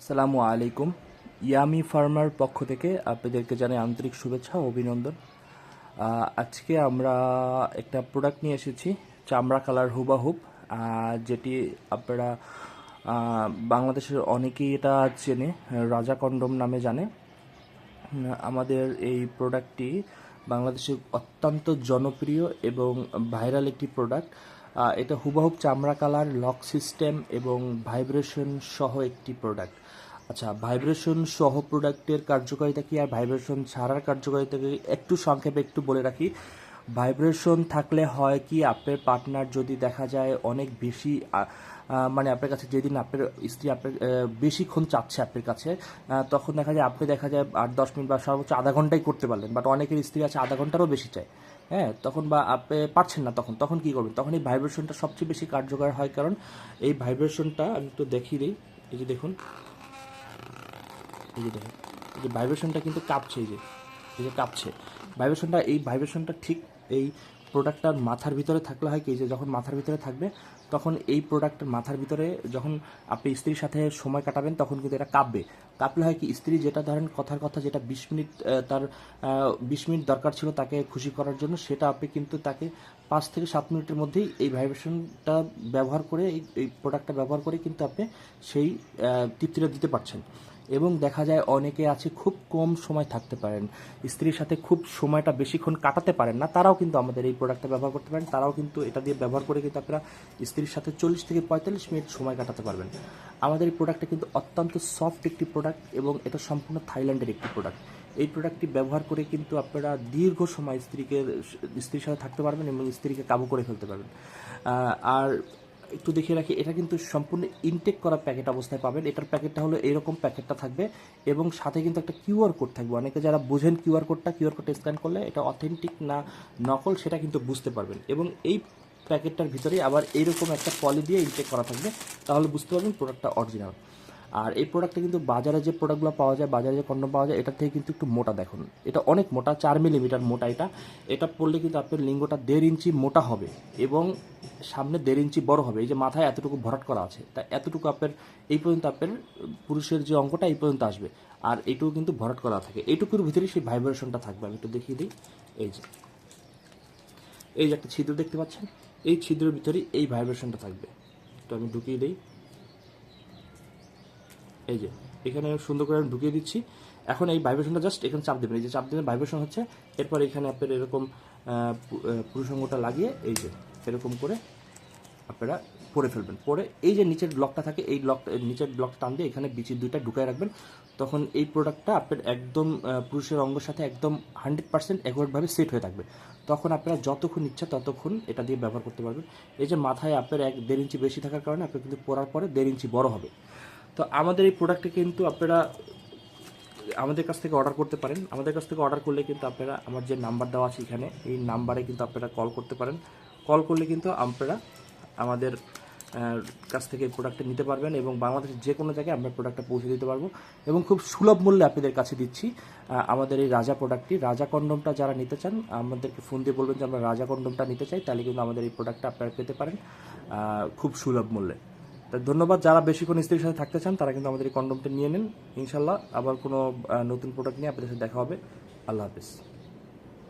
আসসালামু আলাইকুম। Yummy farmer পক্ষ থেকে আপনাদেরকে জানাই আন্তরিক শুভেচ্ছা ও অভিনন্দন। আজকে আমরা একটা প্রোডাক্ট নিয়ে এসেছি, চামড়া কালার হুবাহুব। যেটি আপনারা বাংলাদেশের অনেকেই এটা চেনে, রাজা কন্ডম নামে জানে। আমাদের এই প্রোডাক্টটি বাংলাদেশে অত্যন্ত জনপ্রিয় এবং ভাইরাল একটি প্রোডাক্ট এটা হুবাহুব চামড়া কালার, লক সিস্টেম এবং ভাইব্রেশন সহ একটি প্রোডাক্ট আচ্ছা ভাইব্রেশন সহ প্রোডাক্টের কার্যকারিতা কি আর ভাইব্রেশন ছাড়ার কার্যকারিতা একটু সংক্ষেপে একটু বলে রাখি। ভাইব্রেশন থাকলে হয় কি, আপনার পার্টনার যদি দেখা যায় অনেক বেশি মানে আপনার কাছে যেদিন আপনার স্ত্রী আপনার বেশিক্ষণ চাচ্ছে আপনার কাছে তখন দেখা যায় আপনি দেখা যায় আট, দশ মিনিট বা সর্বোচ্চ আধা ঘন্টাই করতে পারলেন। বাট অনেকের স্ত্রী আছে আধা ঘন্টারও বেশি চায়। হ্যাঁ তখন বা আপনি পারছেন না তখন। তখন কি করবেন? তখন এই ভাইব্রেশনটা সবচেয়ে বেশি কার্যকর হয় কারণ এই ভাইব্রেশনটা আমি একটু দেখিয়ে দিই। এই যে দেখুন। এই যে দেখুন। এই যে ভাইব্রেশনটা কিন্তু কাঁপছে, এই যে। এই যে কাঁপছে। ভাইব্রেশনটা এই ভাইব্রেশনটা ঠিক এই প্রোডাক্টটার মাথার ভিতরে থাকলে হয় কি যে যখন মাথার ভিতরে থাকবে, তখন এই প্রোডাক্টের মাথার ভিতরে যখন আপনি স্ত্রীর সাথে সময় কাটাবেন, তখন কিন্তু এটা কাঁপবে। কাঁপলে হয় কি, স্ত্রী যেটা ধরেন কথার কথা যেটা বিশ মিনিট তার বিশ মিনিট দরকার ছিল তাকে খুশি করার জন্য, সেটা আপনি কিন্তু তাকে পাঁচ থেকে সাত মিনিটের মধ্যেই এই ভাইব্রেশনটা ব্যবহার করে, এই প্রোডাক্টটা ব্যবহার করে কিন্তু আপনি সেই তৃপ্তিটা দিতে পারছেন। এবং দেখা যায় অনেকে আছে খুব কম সময় থাকতে পারেন। স্ত্রীর সাথে খুব সময়টা বেশিক্ষণ কাটাতে পারেন না। তারাও কিন্তু আমাদের এই প্রোডাক্টটা ব্যবহার করতে পারেন। তারাও কিন্তু এটা দিয়ে ব্যবহার করে কিন্তু আপনারা স্ত্রীর সাথে চল্লিশ থেকে পঁয়তাল্লিশ মিনিট সময় কাটাতে পারবেন। আমাদের এই প্রোডাক্টটা কিন্তু অত্যন্ত সফট একটি প্রোডাক্ট এবং এটা সম্পূর্ণ থাইল্যান্ডের একটি প্রোডাক্ট এই প্রোডাক্টটি ব্যবহার করে কিন্তু আপনারা দীর্ঘ সময় স্ত্রীকে, স্ত্রীর সাথে থাকতে পারবেন এবং স্ত্রীকে কাবু করে ফেলতে পারবেন। আর একটু দেখিয়ে রাখি, এটা কিন্তু সম্পূর্ণ ইনটেক করা প্যাকেট অবস্থায় পাবেন। এটার প্যাকেটটা হলো এরকম প্যাকেটটা থাকবে এবং সাথে কিন্তু একটা কিউআর কোড থাকবে। অনেকে যারা বোঝেন কিউআর কোডটা কিউআর কোডটা স্ক্যান করলে এটা অথেন্টিক না নকল সেটা কিন্তু বুঝতে পারবেন। এবং এই প্যাকেটটার ভিতরে আবার এইরকম একটা পলি দিয়ে ইনটেক করা থাকবে, তাহলে বুঝতে পারবেন প্রোডাক্টটা অরিজিনাল আর এই প্রোডাক্টটা কিন্তু বাজারে যে প্রোডাক্টগুলো পাওয়া যায়, বাজারে যে কন্ডম পাওয়া যায়, এটার থেকে কিন্তু একটু মোটা দেখুন। এটা অনেক মোটা, চার মিলিমিটার মোটা এটা। এটা পড়লে কিন্তু আপনার লিঙ্গটা দেড় ইঞ্চি মোটা হবে এবং সামনে দেড় ইঞ্চি বড় হবে। এই যে মাথায় এতটুকু ভরাট করা আছে, তা এতটুকু আপনার, এই পর্যন্ত আপনার পুরুষের যে অঙ্কটা এই পর্যন্ত আসবে। আর এইটুকু কিন্তু ভরাট করা থাকে। এইটুকুর ভিতরে সেই ভাইব্রেশনটা থাকবে। আমি একটু দেখিয়ে দিই। এই যে এই যে একটা ছিদ্র দেখতে পাচ্ছেন? এই ছিদ্রের ভিতরেই এই ভাইব্রেশনটা থাকবে। তো আমি ঢুকিয়ে দিই। এই যে, এখানে সুন্দর করে আমি ঢুকিয়ে দিচ্ছি। এখন এই ভাইব্রেশনটা জাস্ট এখানে চাপ দেবেন। এই যে চাপ দেবেন ভাইব্রেশন হচ্ছে। এরপর এখানে আপনার এরকম পুরুষঙ্গটা লাগিয়ে এই যে, এরকম করে আপনারা পরে ফেলবেন। পরে এই যে নিচের ব্লকটা থাকে, এই ব্লক নিচের ব্লক টান দিয়ে এখানে বিচি দুইটা ঢুকায় রাখবেন। তখন এই প্রোডাক্টটা আপনার একদম পুরুষের অঙ্গের সাথে একদম হান্ড্রেড পার্সেন্ট অ্যাকুরেটভাবে সেট হয়ে থাকবে। তখন আপনারা যতক্ষণ ইচ্ছা ততক্ষণ এটা দিয়ে ব্যবহার করতে পারবেন। এই যে মাথায় আপনার এক দেড় ইঞ্চি বেশি থাকার কারণে আপনার কিন্তু পরার পরে দেড় ইঞ্চি বড় হবে। তো আমাদের এই প্রোডাক্টে কিন্তু আপনারা আমাদের কাছ থেকে অর্ডার করতে পারেন। আমাদের কাছ থেকে অর্ডার করলে কিন্তু আপনারা, আমার যে নাম্বার দেওয়া আছে এখানে, এই নাম্বারে কিন্তু আপনারা কল করতে পারেন। কল করলে কিন্তু আপনারা আমাদের কাছ থেকে প্রোডাক্টটা নিতে পারবেন এবং বাংলাদেশের যে কোনো জায়গায় আমরা প্রোডাক্টটা পৌঁছে দিতে পারব এবং খুব সুলভ মূল্যে আপনাদের কাছে দিচ্ছি আমাদের এই রাজা প্রোডাক্টটি রাজা কন্ডমটা যারা নিতে চান, আমাদেরকে ফোন দিয়ে বলবেন যে আমরা রাজা কন্ডমটা নিতে চাই, তাহলে কিন্তু আমাদের এই প্রোডাক্টটা আপনারা পেতে পারেন খুব সুলভ মূল্যে। তা ধন্যবাদ, যারা বেশিক্ষণ স্ত্রীর সাথে থাকতে চান, তারা কিন্তু আমাদের এই কন্ডমটা নিয়ে নিন। ইনশাল্লাহ আবার কোনো নতুন প্রোডাক্ট নিয়ে আপনাদের সাথে দেখা হবে। আল্লাহ হাফিজ।